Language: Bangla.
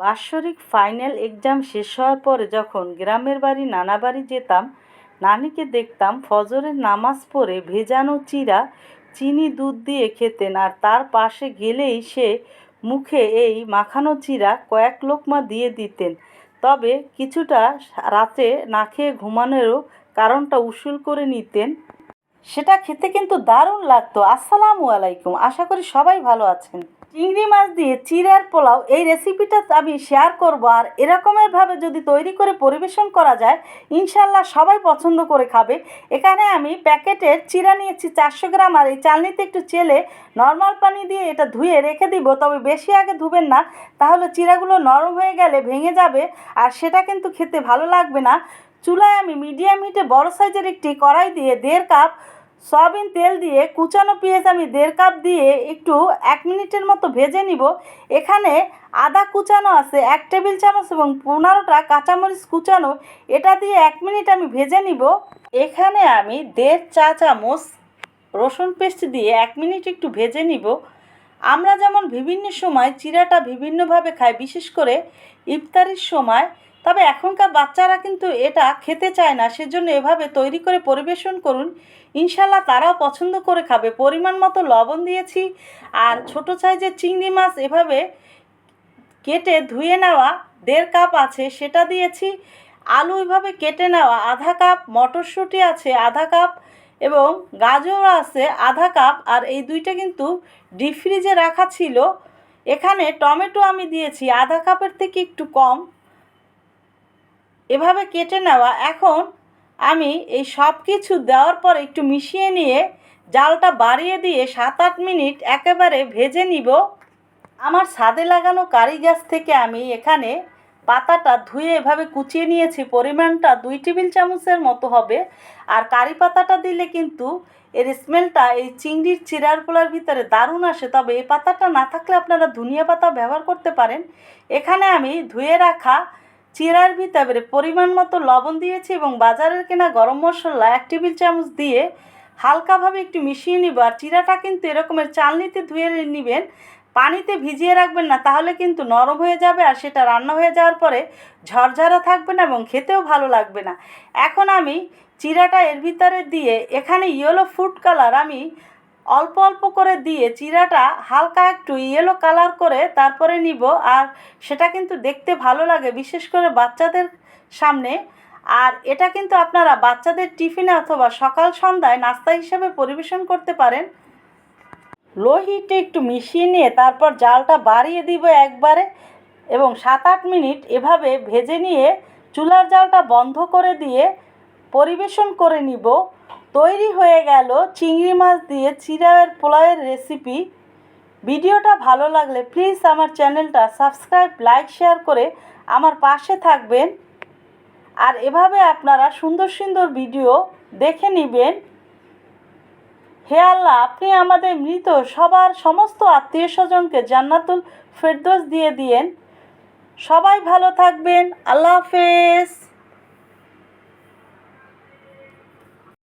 বাৎসরিক ফাইনাল এক্সাম শেষ হওয়ার পরে যখন গ্রামের বাড়ি, নানা বাড়ি যেতাম, নানিকে দেখতাম ফজরের নামাজ পড়ে ভেজানো চিরা, চিনি দুধ দিয়ে খেতেন আর তার পাশে গেলেই সে মুখে এই মাখানো চিরা কয়েক লোকমা দিয়ে দিতেন। তবে কিছুটা রাতে না খেয়ে ঘুমানোরও কারণটা উসুল করে নিতেন। সেটা খেতে কিন্তু দারুণ লাগতো। আসসালামু আলাইকুম। আশা করি সবাই ভালো আছেন। চিংড়ি মাছ দিয়ে চিড়ার পোলাও, এই রেসিপিটা আমি শেয়ার করব আর এরকমেরভাবে যদি তৈরি করে পরিবেশন করা যায় ইনশাল্লাহ সবাই পছন্দ করে খাবে। এখানে আমি প্যাকেটের চিরা নিয়েছি চারশো গ্রাম আর এই চালনিতে একটু চেলে নর্মাল পানি দিয়ে এটা ধুয়ে রেখে দিব। তবে বেশি আগে ধুবেন না, তাহলে চিরাগুলো নরম হয়ে গেলে ভেঙে যাবে আর সেটা কিন্তু খেতে ভালো লাগবে না। চুলায় আমি মিডিয়াম হিটে বড় সাইজের একটি কড়াই দিয়ে দেড় কাপ সয়াবিন তেল দিয়ে কুচানো পেঁয়াজ আমি দেড় কাপ দিয়ে একটু এক মিনিটের মতো ভেজে নিব। এখানে আদা কুচানো আছে, এক টেবিল চামচ এবং পনেরোটা কাঁচামরিচ কুচানো। এটা দিয়ে এক মিনিট আমি ভেজে নিব। এখানে আমি দেড় চা চামচ রসুন পেস্ট দিয়ে এক মিনিট একটু ভেজে নিব। আমরা যেমন বিভিন্ন সময় চিরাটা বিভিন্নভাবে খাই, বিশেষ করে ইফতারির সময় তবে এখনকার বাচ্চারা কিন্তু এটা খেতে চায় না, সেজন্য এভাবে তৈরি করে পরিবেশন করুন। ইনশাল্লাহ তারাও পছন্দ করে খাবে। পরিমাণ মতো লবণ দিয়েছি আর ছোটো সাইজের চিংড়ি মাছ এভাবে কেটে ধুয়ে নেওয়া দেড় কাপ আছে, সেটা দিয়েছি। আলু এভাবে কেটে নেওয়া আধা কাপ, মটরশুঁটি আছে আধা কাপ এবং গাজর আছে আধা কাপ আর এই দুইটা কিন্তু ডিপ ফ্রিজে রাখা ছিল। এখানে টমেটো আমি দিয়েছি, আধা কাপের থেকে একটু কম। এভাবে কেটে নেওয়া। এখন আমি এই সব কিছু দেওয়ার পর একটু মিশিয়ে নিয়ে জালটা বাড়িয়ে দিয়ে সাত আট মিনিট একেবারে ভেজে নিব। আমার ছাদে লাগানো কারি গাছ থেকে আমি এখানে পাতাটা ধুয়ে এভাবে কুচিয়ে নিয়েছি। পরিমাণটা দুই টেবিল চামচের মতো হবে। আর কারি পাতাটা দিলে কিন্তু এর স্মেলটা এই চিংড়ির চিরার পোলার ভিতরে দারুণ আসে। তবে এই পাতাটা না থাকলে আপনারা ধনিয়া পাতা ব্যবহার করতে পারেন। এখানে আমি ধুয়ে রাখা চিরার ভিতরে পরিমাণ মতো লবণ দিয়েছি এবং বাজারের কেনা গরম মশলা এক টেবিল চামচ দিয়ে হালকাভাবে একটু মিশিয়ে নিব। আর চিরাটা কিন্তু এরকমের চালনিতে ধুয়ে নেবেন, পানিতে ভিজিয়ে রাখবেন না, তাহলে কিন্তু নরম হয়ে যাবে আর সেটা রান্না হয়ে যাওয়ার পরে ঝরঝরা থাকবে না এবং খেতেও ভালো লাগবে না। এখন আমি চিরাটা এর ভিতরে দিয়ে এখানে ইয়েলো ফুড কালার আমি অল্প অল্প করে দিয়ে চিরাটা হালকা একটু ইয়েলো কালার করে তারপরে নিব। আর সেটা কিন্তু দেখতে ভালো লাগে, বিশেষ করে বাচ্চাদের সামনে। আর এটা কিন্তু আপনারা বাচ্চাদের টিফিনে অথবা সকাল সন্ধ্যায় নাস্তা হিসেবে পরিবেশন করতে পারেন। লো হিটে একটু মিশিয়ে নিয়ে তারপর জালটা বাড়িয়ে দিব একবারে এবং সাত আট মিনিট এভাবে ভেজে নিয়ে চুলার জালটা বন্ধ করে দিয়ে পরিবেশন করে নিব। তৈরি হয়ে গেল চিংড়ি মাছ দিয়ে চিরায়ের পোলাওয়ের রেসিপি ভিডিওটা ভালো লাগলে প্লিজ আমার চ্যানেলটা সাবস্ক্রাইব লাইক শেয়ার করে আমার পাশে থাকবেন। আর এভাবে আপনারা সুন্দর সুন্দর ভিডিও দেখে নেবেন। হে আল্লাহ, আপনি আমাদের মৃত সবার সমস্ত আত্মীয় স্বজনকে জান্নাতুল ফেরদোস দিয়ে দিয়েন। সবাই ভালো থাকবেন, আল্লাহ হাফেজ।